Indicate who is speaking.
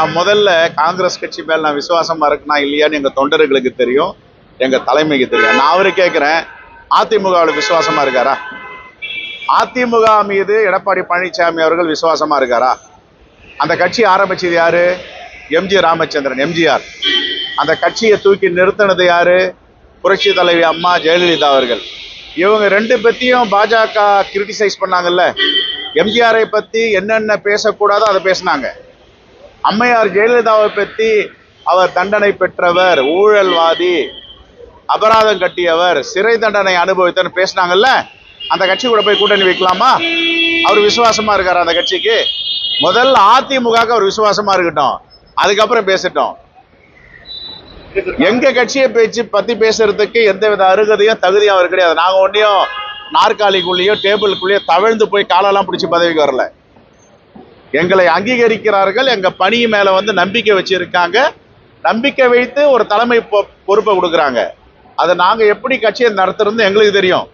Speaker 1: நான் முதல்ல காங்கிரஸ் கட்சி மேல் நான் விசுவாசமா இருக்கனா இல்லையான்னு எங்க தொண்டர்களுக்கு தெரியும் எங்க தலைமைக்கு தெரியும். நான் அவரு கேட்கிறேன் அதிமுகவில் விசுவாசமா இருக்காரா? அதிமுக மீது எடப்பாடி பழனிசாமி அவர்கள் விசுவாசமா இருக்காரா? அந்த கட்சி ஆரம்பிச்சது யாரு? எம்ஜி ராமச்சந்திரன் எம்ஜிஆர் அந்த கட்சியை தூக்கி நிறுத்தினது யாரு? புரட்சி தலைவி அம்மா ஜெயலலிதா அவர்கள். இவங்க ரெண்டு பத்தியும் பாஜக கிரிட்டிசைஸ் பண்ணாங்கல்ல. எம்ஜிஆரை பத்தி என்னென்ன பேசக்கூடாதோ அதை பேசினாங்க. அம்மையார் ஜெயலலிதாவை பற்றி அவர் தண்டனை பெற்றவர் ஊழல்வாதி அபராதம் கட்டியவர் சிறை தண்டனை அனுபவித்தன்னு பேசினாங்கல்ல? அந்த கட்சி கூட போய் கூட்டணி வைக்கலாமா? அவர் விசுவாசமா இருக்கார் அந்த கட்சிக்கு? முதல்ல அதிமுகவுக்கு அவர் விசுவாசமா இருக்கட்டும். அதுக்கப்புறம் பேசட்டும். எங்க கட்சியை பேச்சு பத்தி பேசுறதுக்கு எந்தவித அருகதையும் தகுதியும் அவர் கிடையாது. நாங்க ஒன்றையும் நாற்காலிக்குள்ளேயோ டேபிளுக்குள்ளேயோ தவழ்ந்து போய் காலெல்லாம் பிடிச்சி பதவிக்கு வரல. எங்களை அங்கீகரிக்கிறார்கள். எங்கள் பணி மேலே வந்து நம்பிக்கை வச்சுருக்காங்க. நம்பிக்கை வைத்து ஒரு தலைமை பொ- பொறுப்பை கொடுக்குறாங்க. அதை நாங்கள் எப்படி கட்சியை நடத்துறதுன்னு எங்களுக்கு தெரியும்.